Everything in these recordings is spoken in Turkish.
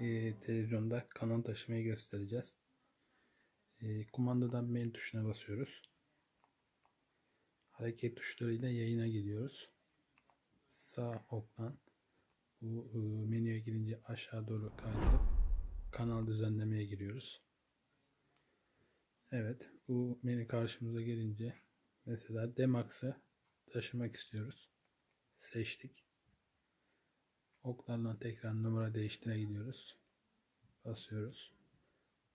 e, televizyonda kanal taşımayı göstereceğiz. E, kumandadan mail tuşuna basıyoruz. Hareket tuşlarıyla yayına gidiyoruz. Sağ oktan bu e, menüye girince aşağı doğru kaydırıp kanal düzenlemeye giriyoruz. Evet, bu menü karşımıza gelince mesela Demax'ı taşımak istiyoruz. Seçtik. Oklarla tekrar numara değiştire gidiyoruz. Basıyoruz.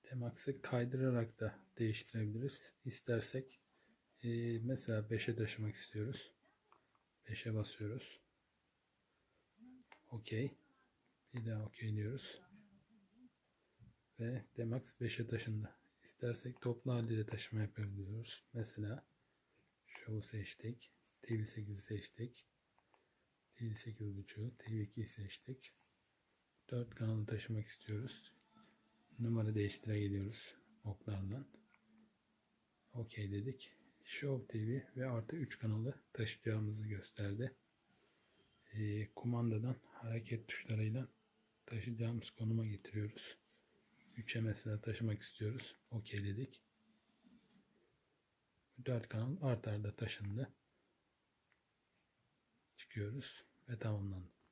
Demax'ı kaydırarak da değiştirebiliriz. İstersek e, mesela 5'e taşımak istiyoruz. 5'e basıyoruz. Okey. Bir daha okey diyoruz. Ve Demax 5'e taşındı. İstersek toplu halde de taşıma yapabiliyoruz. Mesela Show'u seçtik. TV8'i seçtik. TV8.5'u, TV2'yi seçtik. 4 kanalı taşımak istiyoruz. Numara değiştire gidiyoruz oklardan. OK dedik. Show TV ve artı 3 kanalı taşıyacağımızı gösterdi. Ee, kumandadan hareket tuşlarıyla taşıyacağımız konuma getiriyoruz. 3'e mesela taşımak istiyoruz. OK dedik. 4 kanal art arda taşındı. Çıkıyoruz Ve tamamlandı.